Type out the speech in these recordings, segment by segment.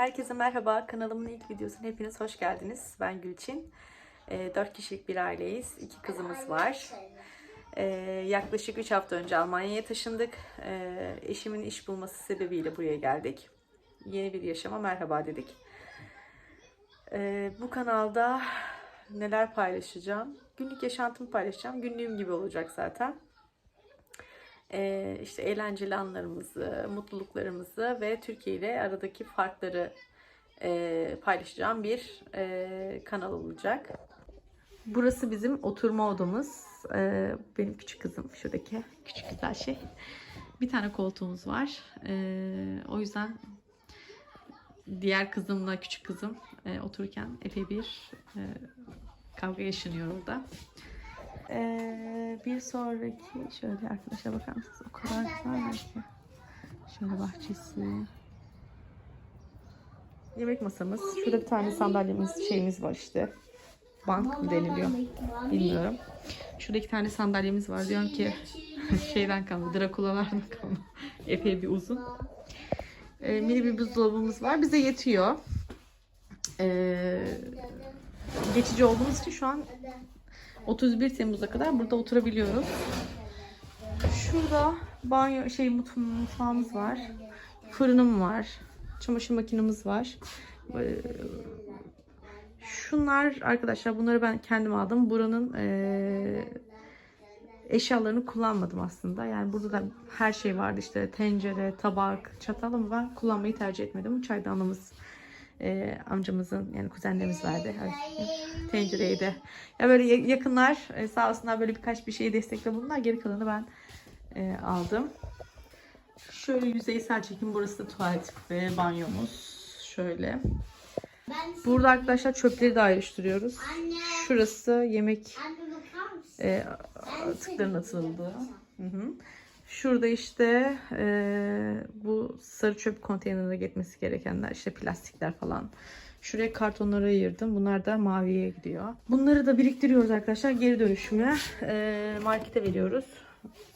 Herkese merhaba. Kanalımın ilk videosuna hepiniz hoş geldiniz. Ben Gülçin. 4 kişilik bir aileyiz. İki kızımız var. Ee, yaklaşık 3 hafta önce Almanya'ya taşındık. Ee, eşimin iş bulması sebebiyle buraya geldik. Yeni bir yaşama merhaba dedik. Ee, bu kanalda neler paylaşacağım? Günlük yaşantımı paylaşacağım. Günlüğüm gibi olacak zaten. Ee, işte eğlenceli anlarımızı, mutluluklarımızı ve Türkiye ile aradaki farkları e, paylaşacağım bir e, kanal olacak. Burası bizim oturma odamız. Ee, benim küçük kızım şuradaki küçük güzel şey. Bir tane koltuğumuz var. Ee, o yüzden diğer kızımla küçük kızım e, otururken epey bir kavga yaşanıyor orada. Ee, bir sonraki şöyle arkadaşlar bakar mısınız? O kadar güzel ki. Şöyle bahçesi. Yemek masamız. Şurada bir tane sandalyemiz şeyimiz var işte. Bank mı deniliyor? Bilmiyorum. Şurada iki tane sandalyemiz var. Diyorum ki şeyden kalma, Drakulalardan kalma. Epey bir uzun. Ee, mini bir buzdolabımız var. Bize yetiyor. Ee, geçici olduğumuz için şu an 31 Temmuz'a kadar burada oturabiliyoruz. Şurada banyo şey mut- mutfağımız var. Fırınım var. Çamaşır makinemiz var. Ee, Şunlar arkadaşlar bunları ben kendim aldım. Buranın eee, eşyalarını kullanmadım aslında. Yani burada da her şey vardı işte tencere, tabak, çatal ama ben kullanmayı tercih etmedim. Bu çaydanlığımız eee, amcamızın yani kuzenlerimiz. Ay, tencereyi de. Ya böyle ya- yakınlar e, sağ olsunlar böyle birkaç bir şeyi destekle bulundular. Geri kalanı ben e, aldım. Şöyle yüzeysel çekim. Burası da tuvalet ve banyomuz. Şöyle. Burada arkadaşlar çöpleri de ayrıştırıyoruz. Şurası yemek e, atıkların atıldığı. Hı hı. Şurada işte e, bu sarı çöp konteynerine gitmesi gerekenler işte plastikler falan. Şuraya kartonları ayırdım. Bunlar da maviye gidiyor. Bunları da biriktiriyoruz arkadaşlar. Geri dönüşüme e, markete veriyoruz.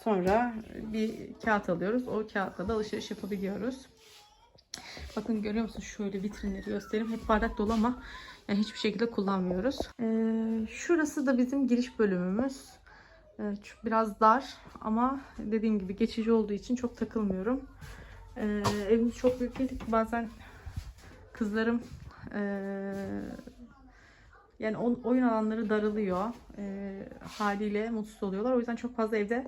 Sonra bir kağıt alıyoruz. O kağıtla da alışveriş yapabiliyoruz. Bakın görüyor musunuz? Şöyle vitrinleri göstereyim. Hep bardak dolu ama yani hiçbir şekilde kullanmıyoruz. Ee, şurası da bizim giriş bölümümüz. Biraz dar ama dediğim gibi geçici olduğu için çok takılmıyorum. Ee, evimiz çok büyük değil. Bazen kızlarım ee, yani oyun alanları daralıyor. Ee, haliyle mutsuz oluyorlar. O yüzden çok fazla evde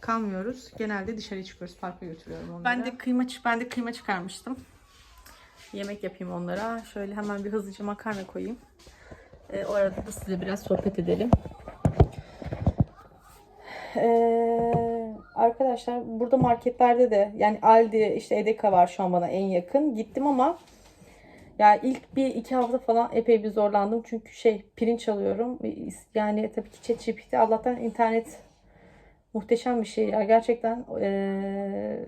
kalmıyoruz. Genelde dışarı çıkıyoruz. Parka götürüyorum onları. Ben de kıyma ben de kıyma çıkarmıştım. Yemek yapayım onlara. Şöyle hemen bir hızlıca makarna koyayım. Ee, o arada da size biraz sohbet edelim. Arkadaşlar burada marketlerde de yani Aldi işte Edeka var şu an bana en yakın. Gittim ama ya ilk bir iki hafta falan epey bir zorlandım. Çünkü şey pirinç alıyorum. Yani tabii ki ChatGPT Allah'tan internet muhteşem bir şey ya. Gerçekten ee,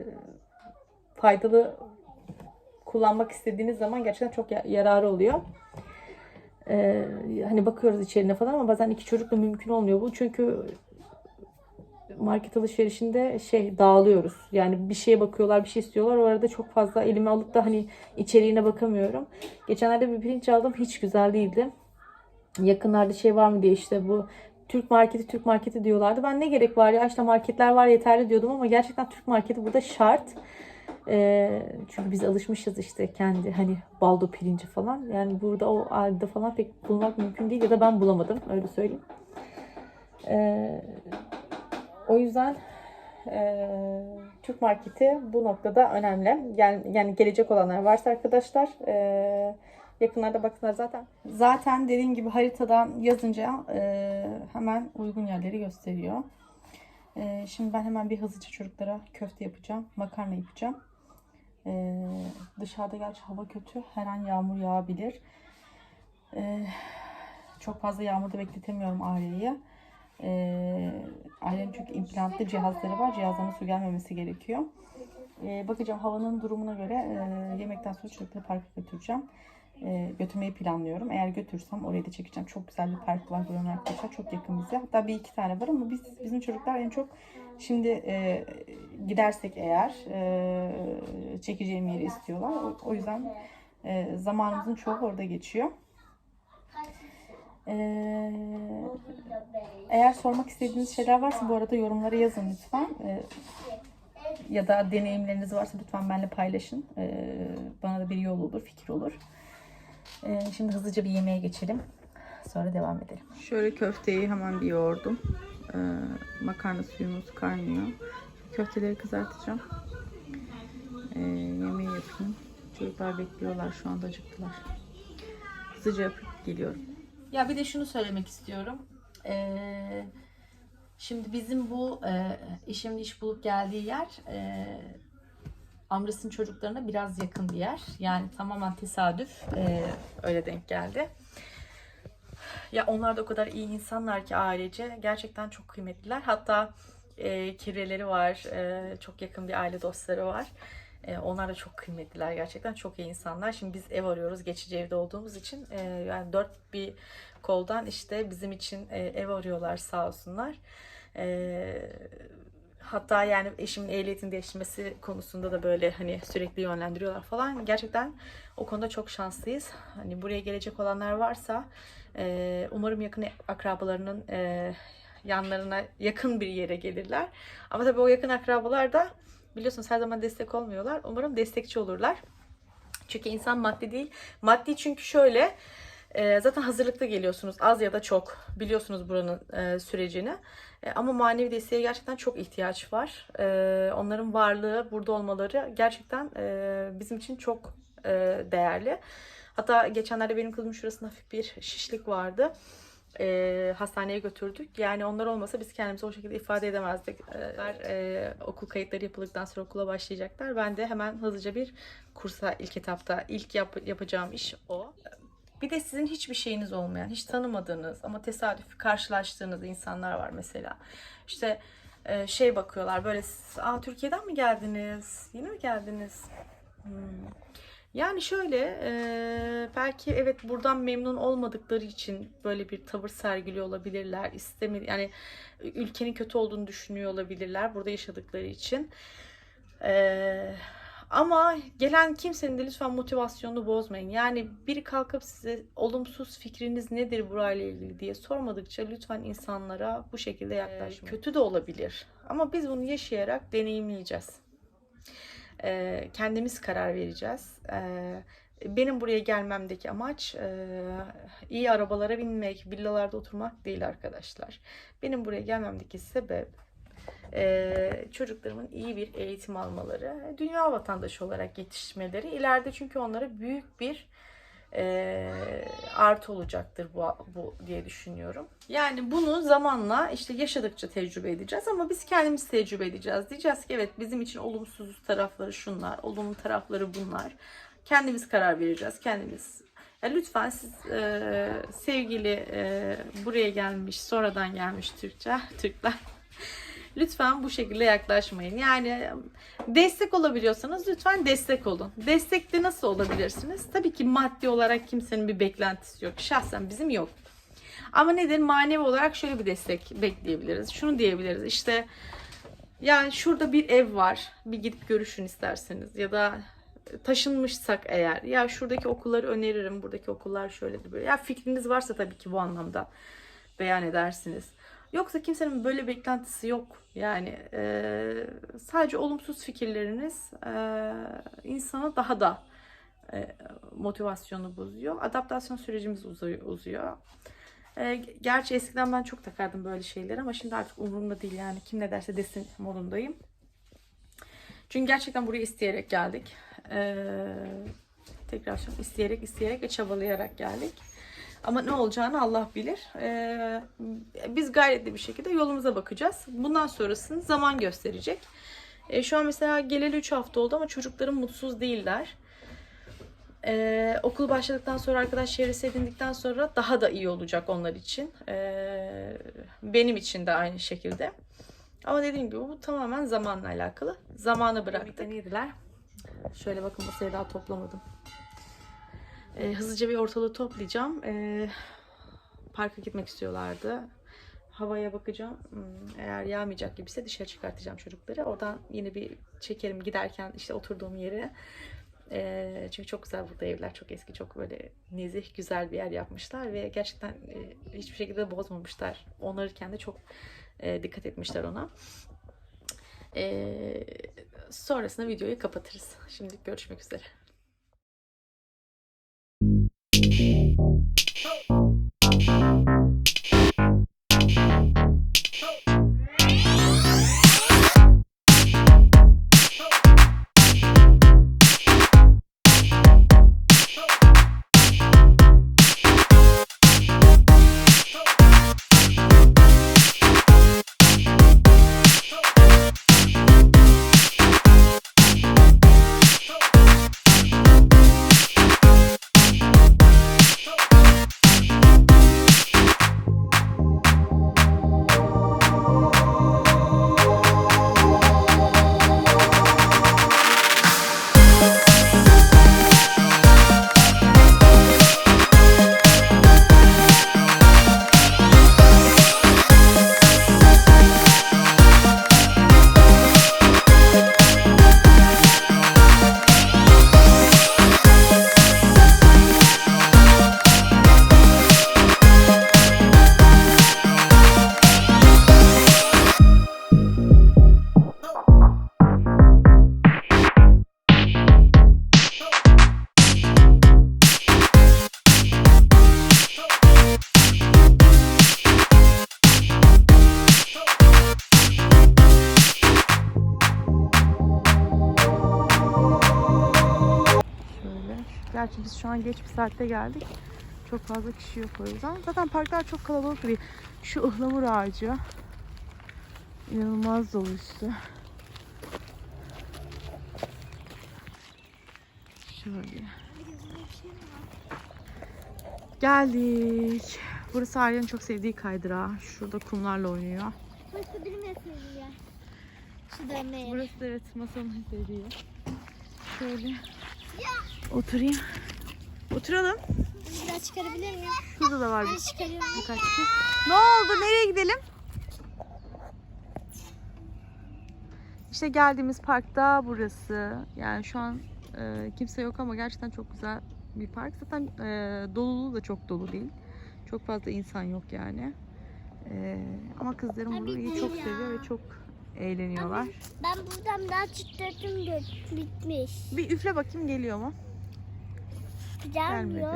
faydalı kullanmak istediğiniz zaman gerçekten çok ya- yararı oluyor. Ee, hani bakıyoruz içeriğine falan ama bazen iki çocukla mümkün olmuyor bu. Çünkü market alışverişinde şey dağılıyoruz. Yani bir şeye bakıyorlar, bir şey istiyorlar. O arada çok fazla elime alıp da hani içeriğine bakamıyorum. Geçenlerde bir pirinç aldım. Hiç güzel değildi. Yakınlarda şey var mı diye işte bu Türk marketi Türk marketi diyorlardı. Ben ne gerek var ya işte marketler var yeterli diyordum ama gerçekten Türk marketi burada şart. Ee, çünkü biz alışmışız işte kendi hani baldo pirinci falan. Yani burada o halde falan pek bulmak mümkün değil ya da ben bulamadım öyle söyleyeyim. Ee, o yüzden eee, Türk marketi bu noktada önemli. Yani, yani gelecek olanlar varsa arkadaşlar eee, yakınlarda baksınlar zaten. Zaten dediğim gibi haritadan yazınca eee, hemen uygun yerleri gösteriyor. Eee, şimdi ben hemen bir hızlıca çocuklara köfte yapacağım. Makarna yapacağım. Eee, dışarıda gerçi hava kötü. Her an yağmur yağabilir. Eee, çok fazla yağmurda bekletemiyorum aileyi. Ee, ailenin çünkü implantlı cihazları var. Cihazlarına su gelmemesi gerekiyor. Ee, bakacağım havanın durumuna göre e, yemekten sonra çocukları parka götüreceğim. Ee, götürmeyi planlıyorum. Eğer götürsem oraya da çekeceğim. Çok güzel bir park var buranın arkadaşlar. Çok yakın bize. Hatta bir iki tane var ama biz bizim çocuklar en çok şimdi e, gidersek eğer e, çekeceğim yeri istiyorlar. O, o yüzden Ee, zamanımızın çoğu orada geçiyor. Ee, eğer sormak istediğiniz şeyler varsa bu arada yorumlara yazın lütfen. Ee, ya da deneyimleriniz varsa lütfen benimle paylaşın. Ee, bana da bir yol olur, fikir olur. Ee, şimdi hızlıca bir yemeğe geçelim. Sonra devam edelim. Şöyle köfteyi hemen bir yoğurdum. Ee, makarna suyumuz kaynıyor. Köfteleri kızartacağım. Ee, yemeği yapayım. Çocuklar bekliyorlar şu anda acıktılar. Hızlıca yapıp geliyorum. Ya bir de şunu söylemek istiyorum. Ee, şimdi bizim bu e, işimin iş bulup geldiği yer e, Amras'ın çocuklarına biraz yakın bir yer. Yani tamamen tesadüf e, öyle denk geldi. Ya onlar da o kadar iyi insanlar ki ailece. Gerçekten çok kıymetliler. Hatta e, kireleri var. e, çok yakın bir aile dostları var. E, onlar da çok kıymetliler gerçekten. Çok iyi insanlar. Şimdi biz ev arıyoruz. Geçici evde olduğumuz için. e, yani dört bir koldan işte bizim için e, ev arıyorlar sağ olsunlar. E, hatta yani eşimin ehliyetin değiştirmesi konusunda da böyle hani sürekli yönlendiriyorlar falan. Gerçekten o konuda çok şanslıyız. Hani buraya gelecek olanlar varsa e, umarım yakın akrabalarının e, yanlarına yakın bir yere gelirler. Ama tabii o yakın akrabalar da biliyorsunuz her zaman destek olmuyorlar. Umarım destekçi olurlar. Çünkü insan maddi değil. Maddi çünkü şöyle e, zaten hazırlıklı geliyorsunuz az ya da çok biliyorsunuz buranın e, sürecini. E, ama manevi desteğe gerçekten çok ihtiyaç var. Onların varlığı, burada olmaları gerçekten bizim için çok değerli. Hatta geçenlerde benim kızımın şurasında hafif bir şişlik vardı. E, hastaneye götürdük. Yani onlar olmasa biz kendimizi o şekilde ifade edemezdik. E, e, okul kayıtları yapıldıktan sonra okula başlayacaklar. Ben de hemen hızlıca bir kursa ilk etapta ilk yap- yapacağım iş o. Bir de sizin hiçbir şeyiniz olmayan, hiç tanımadığınız ama tesadüf karşılaştığınız insanlar var mesela. İşte e, şey bakıyorlar böyle, aa Türkiye'den mi geldiniz? Yeni mi geldiniz? Hmm. Yani şöyle e, belki evet buradan memnun olmadıkları için böyle bir tavır sergiliyor olabilirler. İstemi yani ülkenin kötü olduğunu düşünüyor olabilirler burada yaşadıkları için. E, ama gelen kimsenin de lütfen motivasyonunu bozmayın. Yani biri kalkıp size olumsuz fikriniz nedir burayla ilgili diye sormadıkça lütfen insanlara bu şekilde yaklaşmayın. kötü de olabilir. Ama biz bunu yaşayarak deneyimleyeceğiz. Ee, kendimiz karar vereceğiz. Ee, benim buraya gelmemdeki amaç e, iyi arabalara binmek, villalarda oturmak değil arkadaşlar. Benim buraya gelmemdeki sebep e, çocuklarımın iyi bir eğitim almaları, dünya vatandaşı olarak yetişmeleri. İleride çünkü onlara büyük bir e, artı olacaktır bu, bu diye düşünüyorum. Yani bunu zamanla işte yaşadıkça tecrübe edeceğiz ama biz kendimiz tecrübe edeceğiz. Diyeceğiz ki evet bizim için olumsuz tarafları şunlar, olumlu tarafları bunlar. Kendimiz karar vereceğiz, kendimiz. Ya lütfen siz e, sevgili e, buraya gelmiş, sonradan gelmiş Türkçe, Türkler lütfen bu şekilde yaklaşmayın. Yani destek olabiliyorsanız lütfen destek olun. Destek de nasıl olabilirsiniz? Tabii ki maddi olarak kimsenin bir beklentisi yok. Şahsen bizim yok. Ama nedir? Manevi olarak şöyle bir destek bekleyebiliriz. Şunu diyebiliriz. İşte yani şurada bir ev var. Bir gidip görüşün isterseniz ya da taşınmışsak eğer ya şuradaki okulları öneririm. Buradaki okullar şöyledir böyle. Ya fikriniz varsa tabii ki bu anlamda beyan edersiniz. Yoksa kimsenin böyle beklentisi yok. Yani e, sadece olumsuz fikirleriniz e, insana daha da e, motivasyonu bozuyor. Adaptasyon sürecimiz uzuyor. E, gerçi eskiden ben çok takardım böyle şeyleri ama şimdi artık umurumda değil yani. Kim ne derse desin modundayım. Çünkü gerçekten buraya isteyerek geldik. E, tekrar isteyerek isteyerek ve çabalayarak geldik. Ama ne olacağını Allah bilir. Ee, biz gayretli bir şekilde yolumuza bakacağız. Bundan sonrasını zaman gösterecek. Ee, şu an mesela geleli 3 hafta oldu ama çocuklarım mutsuz değiller. Ee, okul başladıktan sonra arkadaş çevresi edindikten sonra daha da iyi olacak onlar için. Ee, benim için de aynı şekilde. Ama dediğim gibi bu tamamen zamanla alakalı. Zamanı bıraktık. Yediler. Şöyle bakın masayı daha toplamadım. E, hızlıca bir ortalığı toplayacağım. E, parka gitmek istiyorlardı. Havaya bakacağım. Hmm, Eğer yağmayacak gibiyse dışarı çıkartacağım çocukları. Oradan yine bir çekerim giderken işte oturduğum yere. Ee, çünkü çok güzel burada evler. Çok eski, çok böyle nezih, güzel bir yer yapmışlar ve gerçekten e, hiçbir şekilde bozmamışlar. Onarırken de çok e, dikkat etmişler ona. Ee, sonrasında videoyu kapatırız. Şimdi görüşmek üzere. Şöyle. Geç bir saatte geldik. Çok fazla kişi yok o yüzden. Zaten parklar çok kalabalık değil. Şu ıhlamur ağacı. inanılmaz dolu üstü. Şöyle. Geldik. Burası Arya'nın çok sevdiği kaydırağı. Şurada kumlarla oynuyor. Mi seviyor? Şu dönmeyi. Burası da evet masanın sevdiği. Şöyle oturayım. Oturalım. Biraz çıkarabilir miyim? Şurada da var bir çıkarıyorum. birkaç şey. Ne oldu? Nereye gidelim? İşte geldiğimiz park da burası. Yani şu an e, kimse yok ama gerçekten çok güzel bir park. Zaten e, doluluğu da çok dolu değil. Çok fazla insan yok yani. E, ama kızlarım Abi burayı bu çok ya. seviyor ve çok eğleniyorlar. Ben buradan daha çıtırdım da bitmiş. Bir üfle bakayım geliyor mu? Gelmedi.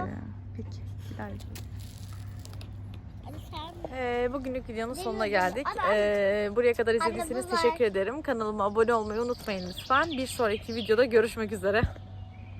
Peki. Sen Ee, bugünlük videonun sonuna geldik. Ee, buraya kadar izlediyseniz teşekkür ederim. Kanalıma abone olmayı unutmayın lütfen. Bir sonraki videoda görüşmek üzere.